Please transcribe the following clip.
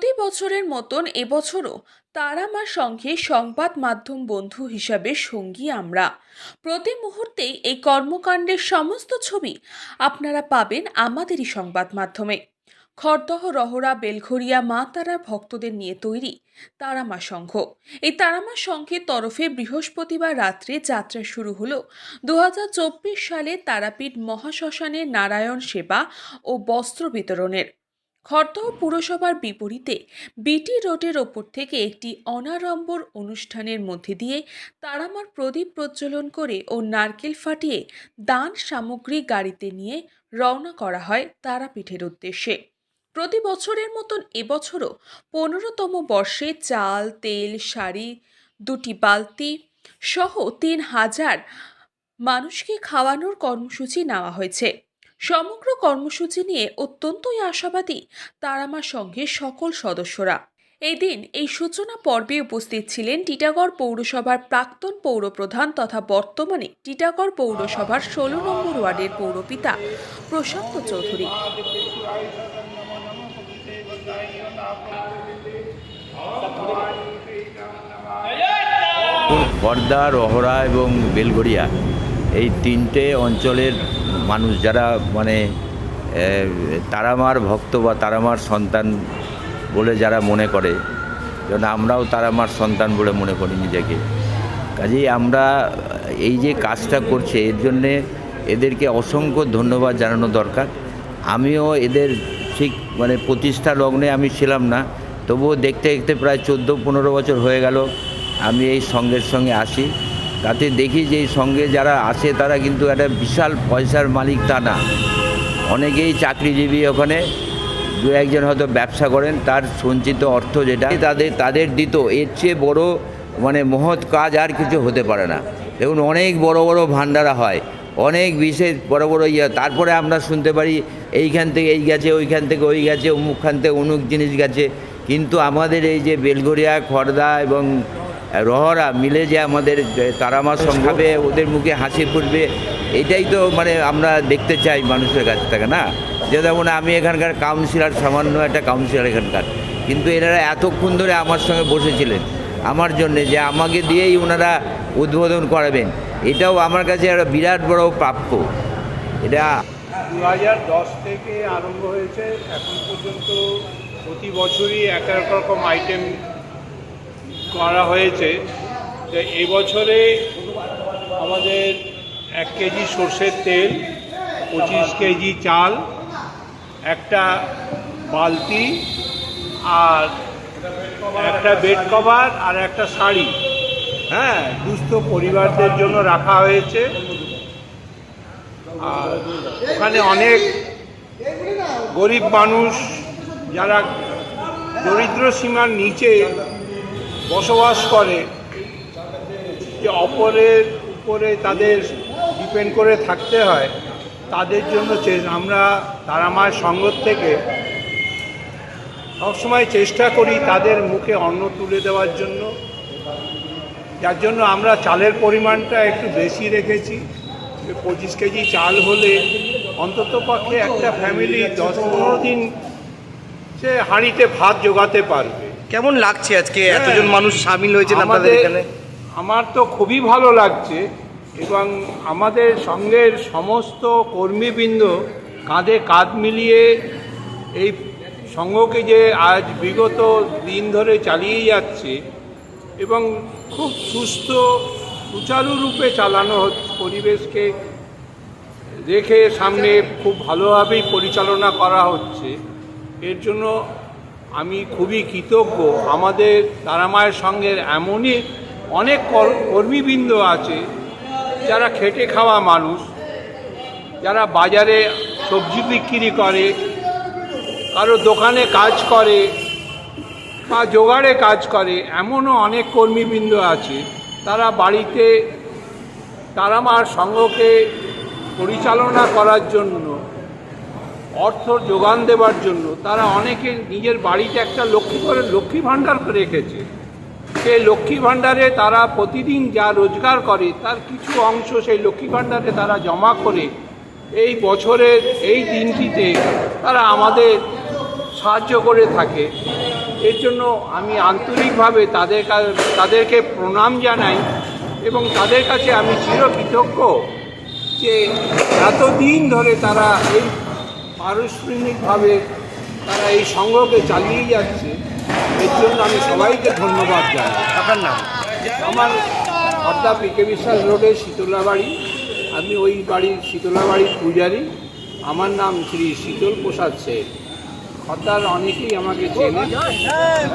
প্রতি বছরের মতন এবছরও তারামার সঙ্গে সংবাদ মাধ্যম বন্ধু হিসাবে সঙ্গী আমরা। প্রতি মুহূর্তেই এই কর্মকাণ্ডের সমস্ত ছবি আপনারা পাবেন আমাদেরই সংবাদ মাধ্যমে। খড়দহ, রহরা বেলঘরিয়া মা তারার ভক্তদের নিয়ে তৈরি তারামা সংঘ। এই তারামা সংঘের তরফে বৃহস্পতিবার রাত্রে যাত্রা শুরু হলো। দু হাজার চব্বিশ সালে তারাপীঠ মহাশ্মশানে নারায়ণ সেবা ও বস্ত্র বিতরণের। খড়দহ পুরসভার বিপরীতে বিটি রোডের ওপর থেকে একটি অনাড়ম্বর অনুষ্ঠানের মধ্যে দিয়ে তারামার প্রদীপ প্রজ্বলন করে ও নারকেল ফাটিয়ে দান সামগ্রী গাড়িতে নিয়ে রওনা করা হয় তারাপীঠের উদ্দেশ্যে। প্রতি বছরের মতন এবছরও পনেরোতম বর্ষে চাল, তেল, শাড়ি, দুটি বালতি সহ তিন হাজার মানুষকে খাওয়ানোর কর্মসূচি নেওয়া হয়েছে। সমগ্র কর্মসূচি নিয়ে অত্যন্তই আশাবাদী তারামা সংঘের সকল সদস্যরা। এই দিন এই সূচনা পর্বে উপস্থিত ছিলেন টিটাগড় পৌরসভার প্রাক্তন পৌরপ্রধান তথা বর্তমানে টিটাগড় পৌরসভার ষোলো নম্বর ওয়ার্ডের পৌরপিতা প্রশান্ত চৌধুরী। খর্দা রহরা এবং বেলগড়িয়া এই তিনটে অঞ্চলের মানুষ যারা মানে তারামার ভক্ত বা তারামার সন্তান বলে যারা মনে করে, যেন আমরাও তারামার সন্তান বলে মনে করি নিজেকে। কাজেই আমরা এই যে কাজটা করছে, এর জন্যে এদেরকে অসংখ্য ধন্যবাদ জানানো দরকার। আমিও এদের ঠিক মানে প্রতিষ্ঠা লগ্নে আমি ছিলাম না, তবুও দেখতে দেখতে প্রায় চোদ্দ পনেরো বছর হয়ে গেল, আমি এই সঙ্গের সঙ্গে আসি। তাতে দেখি যে সঙ্গে যারা আসে, তারা কিন্তু একটা বিশাল পয়সার মালিক তা না। অনেকেই চাকরিজীবী ওখানে, দু একজন হয়তো ব্যবসা করেন, তার সঞ্চিত অর্থ যেটা, তাদের তাদের দিত। এর চেয়ে বড় মানে মহৎ কাজ আর কিছু হতে পারে না। দেখুন, অনেক বড় বড় ভান্ডারা হয়, অনেক বিশেষ বড় বড় ইয়ে। তারপরে আমরা শুনতে পারি, এইখান থেকে এই গেছে, ওইখান থেকে ওই গেছে, অমুকখান থেকে অমুক জিনিস গেছে। কিন্তু আমাদের এই যে বেলঘরিয়া খড়দা এবং রহরা মিলে যে আমাদের যে তারামা সংখ্যাবে ওদের মুখে হাসি ফুটবে এটাই তো মানে আমরা দেখতে চাই মানুষের কাছ থেকে না? যে যেমন আমি এখানকার কাউন্সিলর সামান্য একটা কাউন্সিলর এখানকার কিন্তু এনারা এতক্ষণ ধরে আমার সঙ্গে বসেছিলেন আমার জন্যে যে আমাকে দিয়েই ওনারা উদ্বোধন করাবেন এটাও আমার কাছে একটা বিরাট বড় প্রাপ্য। এটা দু হাজার দশ থেকে আরম্ভ হয়েছে এখন পর্যন্ত প্রতি বছরই এক এক রকম আইটেম করা হয়েছে তো এবছরে আমাদের এক কেজি সর্ষের তেল, পঁচিশ কেজি চাল, একটা বালতি আর একটা বেড কভার আর একটা শাড়ি। হ্যাঁ দুস্থ পরিবারদের জন্য রাখা হয়েছে। আর ওখানে অনেক গরিব মানুষ যারা দরিদ্র সীমার নিচে বসবাস করে। যে অপরের উপরে তাদের ডিপেন্ড করে থাকতে হয়, তাদের জন্য আমরা তারামার সঙ্গ থেকে সবসময় চেষ্টা করি তাদের মুখে অন্ন তুলে দেওয়ার জন্য। যার জন্য আমরা চালের পরিমাণটা একটু বেশি রেখেছি। পঁচিশ কেজি চাল হলে অন্তত পক্ষে একটা ফ্যামিলি দশ পনেরো দিন সে হাঁড়িতে ভাত জোগাতে পারবে। কেমন লাগছে আজকে? হ্যাঁ। এতজন মানুষ সামিল হয়েছে আপনাদের আমাদের এখানে। আমার তো খুবই ভালো লাগছে এবং আমাদের সঙ্গের সমস্ত কর্মীবৃন্দ কাঁধে কাঁধ মিলিয়ে এই সংঘকে যে আজ বিগত দিন ধরে চালিয়ে যাচ্ছে এবং খুব সুস্থ সুচারু রূপে চালানো হচ্ছে পরিবেশকে রেখে সামনে খুব ভালোভাবেই পরিচালনা করা হচ্ছে। এর জন্য আমি খুবই কৃতজ্ঞ। আমাদের তারামায়ের সঙ্গে এমনই অনেক কর- কর্মীবৃন্দ আছে, যারা খেটে খাওয়া মানুষ, যারা বাজারে সবজি বিক্রি করে, কারও দোকানে কাজ করে, বা জোগাড়ে কাজ করে, এমনও অনেক কর্মীবৃন্দ আছে। তারা বাড়িতে তারামার সঙ্গকে পরিচালনা করার জন্য অর্থ যোগান দেওয়ার জন্য তারা অনেকে নিজের বাড়িতে একটা লক্ষ্মী করে লক্ষ্মী ভাণ্ডার রেখেছে। সেই লক্ষ্মী ভাণ্ডারে তারা প্রতিদিন যা রোজগার করে, তার কিছু অংশ সেই লক্ষ্মী ভাণ্ডারে তারা জমা করে এই বছরের এই দিনটিতে তারা আমাদের সাহায্য করে থাকে। এর জন্য আমি আন্তরিকভাবে তাদের তাদেরকে প্রণাম জানাই এবং তাদের কাছে আমি চিরকৃতজ্ঞ যে এতদিন ধরে তারা এই পারস্পরিকভাবে তারা এই সংগ্রহকে চালিয়ে যাচ্ছে এর জন্য আমি সবাইকে ধন্যবাদ জানাই। আপনার নাম? আমার অর্থাৎ পিকে বিশ্বাস রোডে শীতলা বাড়ি আমি ওই বাড়ির শীতলা বাড়ির পূজারী। আমার নাম শ্রী শীতল প্রসাদ সেন। অর্থাৎ অনেকেই আমাকে চেনে।